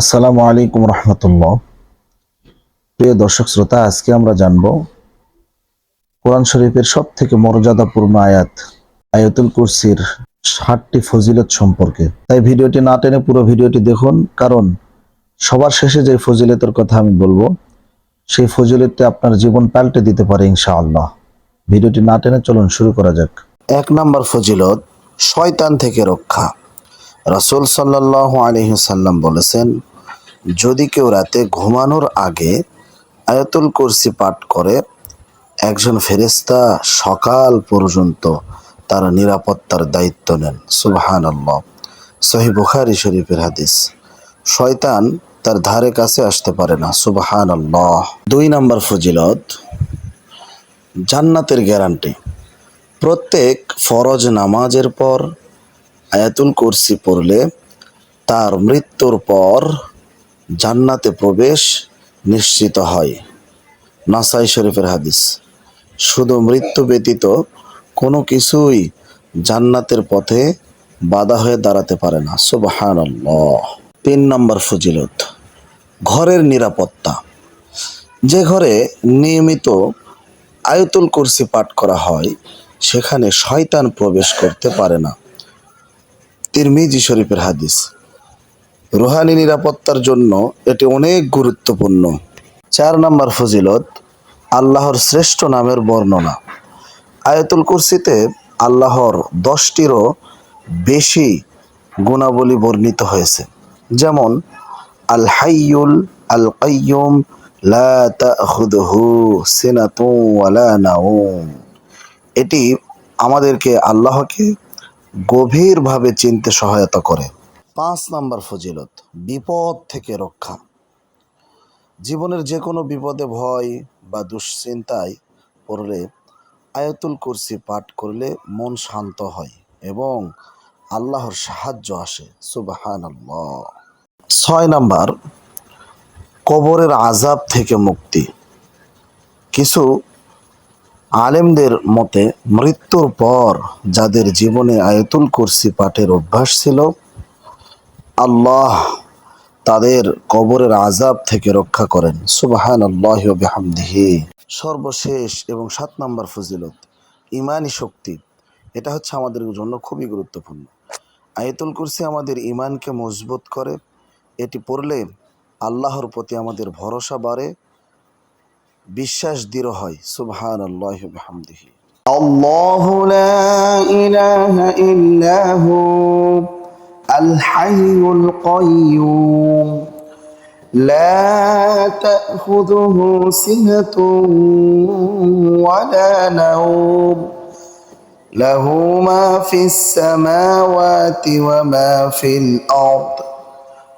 আসসালামু আলাইকুম রহমতুল্লাহ। প্রিয় দর্শক শ্রোতা, আজকে আমরা জানব কোরআন শরীফের সব থেকে মর্যাদাপূর্ণ আয়াত, আয়াতুল কুরসির ষাটটি ফজিলত সম্পর্কে। তাই ভিডিওটি না টেনে পুরো ভিডিওটি দেখুন, কারণ সবার শেষে যে ফজিলতের কথা আমি বলব, সেই ফজিলতটি আপনার জীবন পাল্টে দিতে পারে ইনশাআল্লাহ। ভিডিওটি না টেনে চলুন, শুরু করা যাক। এক নম্বর ফজিলত, শয়তান থেকে রক্ষা। রাসূল সাল্লাহ আলহিসাল্লাম বলেছেন, যদি কেউ রাতে ঘুমানোর আগে আয়াতুল কুরসি পাঠ করে, একজন ফেরেস্তা সকাল পর্যন্ত তার নিরাপত্তার দায়িত্ব নেন। সুবহান আল্লাহ সহি বুখারি শরীফের হাদিস। শয়তান তার ধারে কাছে আসতে পারে না। সুবহান আল্লাহ দুই নম্বর ফজিলত, জান্নাতের গ্যারান্টি। প্রত্যেক ফরজ নামাজের পর আয়াতুল কুরসি পড়লে তার মৃত্যুর পর জান্নাতে প্রবেশ নিশ্চিত হয়। নাসাই শরীফের হাদিস। শুধু মৃত্যু ব্যতীত কোনো কিছুই জান্নাতের পথে বাধা হয়ে দাঁড়াতে পারে না। সুবাহান তিন নম্বর ফজিলত, ঘরের নিরাপত্তা। যে ঘরে নিয়মিত আয়তুল কুরসি পাঠ করা হয়, সেখানে শয়তান প্রবেশ করতে পারে না। তিরমিজি শরীফের হাদিস। রুহানি নিরাপত্তার জন্য এটি অনেক গুরুত্বপূর্ণ। চার নম্বর ফজিলত, আল্লাহর শ্রেষ্ঠ নামের বর্ণনা। আয়াতুল কুরসিতে আল্লাহর দশটিরও বেশি গুণাবলী বর্ণিত হয়েছে। যেমন আল হাইয়ুল আল ওয়ালা নাউম। এটি আমাদেরকে আল্লাহকে গভীরভাবে চিনতে সহায়তা করে। পাঁচ নম্বর ফজিলত, বিপদ থেকে রক্ষা। জীবনের যে কোনো বিপদে ভয় বা দুশ্চিন্তায় পড়লে আয়াতুল কুরসি পাঠ করলে মন শান্ত হয় এবং আল্লাহর সাহায্য আসে। সুবাহান ছয় নাম্বার, কবরের আজাব থেকে মুক্তি। কিছু আলেমদের মতে, মৃত্যুর পর যাদের জীবনে আয়তুল কুরসি পাঠের অভ্যাস ছিল, আল্লাহ তাদের কবরের আজাব থেকে রক্ষা করেন। সুবাহান আল্লাহ বেহামদিহি। সর্বশেষ এবং সাত নম্বর ফজিলত, ইমানি শক্তি। এটা হচ্ছে আমাদের জন্য খুবই গুরুত্বপূর্ণ। আয়তুল কুরসি আমাদের ইমানকে মজবুত করে, এটি পড়লে আল্লাহর প্রতি আমাদের ভরসা বাড়ে বিশ্বাস দৃঢ় হয় সুবহান আল্লাহ বিহামদিহি الله لا إله إلا هو الحي القيوم لا تأخذه سنة ولا نوم له ما في السماوات وما في الأرض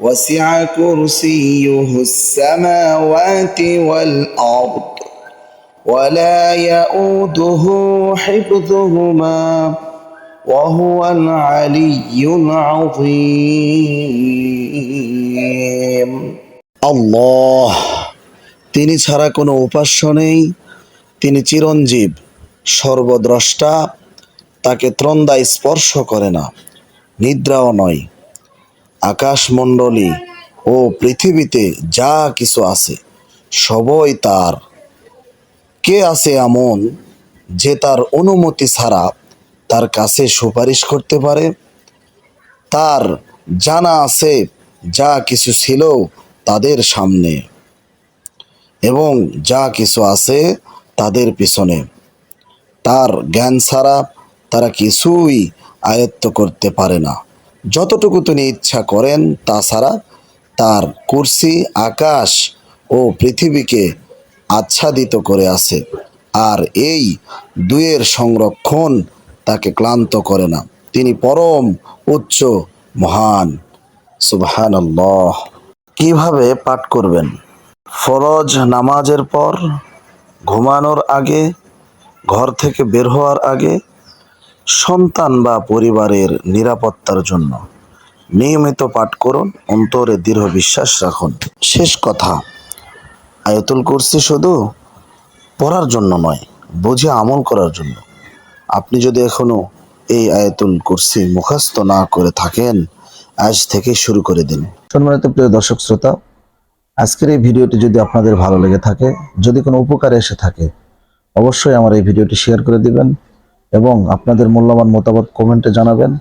وسع كرسيه السماوات والأرض ولا يؤوده حفظهما وهو العلي العظيم আল্লাহ তিনি ছাড়া কোনো উপাস্য নেই তিনি চিরঞ্জীব সর্বদ্রষ্টা তাকে ত্রন্দা স্পর্শ করে না নিদ্রাও নয় আকাশমণ্ডলী ও পৃথিবীতে যা কিছু আছে, সবই তার। কে আছে এমন যে তার অনুমতি ছাড়া তার কাছে সুপারিশ করতে পারে? তার জানা আছে যা কিছু ছিল তাদের সামনে এবং যা কিছু আছে তাদের পিছনে। তার জ্ঞান ছাড়া তারা কিছুই আয়ত্ত করতে পারে না। যতটুকু তিনি ইচ্ছা করেন, তাছাড়া তার কুর্সি, আকাশ ও পৃথিবীকে আচ্ছাদিত করে আছে। আর এই দুয়ের সংরক্ষণ তাকে ক্লান্ত করে না। তিনি পরম, উচ্চ, মহান। সুবহান কীভাবে পাঠ করবেন? ফরজ নামাজের পর, ঘুমানোর আগে, ঘর থেকে বের হওয়ার আগে সন্তান বা পরিবারের নিরাপত্তার জন্য। নিয়মিত পাঠ করুন, অন্তরে দৃঢ় বিশ্বাস রাখুন। শেষ কথা, আয়তুল কুরসি শুধু পড়ার জন্য নয়, বুঝে আমল করার জন্য। আপনি যদি এখনও এই আয়াতুল কুরসি মুখস্থ না করে থাকেন, আজ থেকে শুরু করে দিন। সম্মানিত প্রিয় দর্শক শ্রোতা, আজকের এই ভিডিওটি যদি আপনাদের ভালো লেগে থাকে, যদি কোনো উপকারে এসে থাকে, অবশ্যই আমার এই ভিডিওটি শেয়ার করে দিবেন। এবং আপনাদের মূল্যবান মতামত কমেন্টে জানাবেন।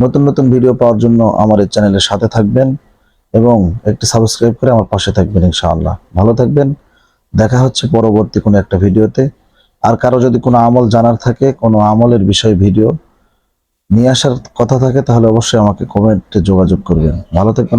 নতুন নতুন ভিডিও পাওয়ার জন্য আমার এই চ্যানেলের সাথে থাকবেন এবং একটি সাবস্ক্রাইব করে আমার পাশে থাকবেন ইনশাআল্লাহ। ভালো থাকবেন। দেখা হচ্ছে পরবর্তী কোনো একটা ভিডিওতে। আর কারও যদি কোনো আমল জানার থাকে, কোনো আমলের বিষয়ে ভিডিও নিয়ে আসার কথা থাকে, তাহলে অবশ্যই আমাকে কমেন্টে যোগাযোগ করবেন। ভালো থাকবেন।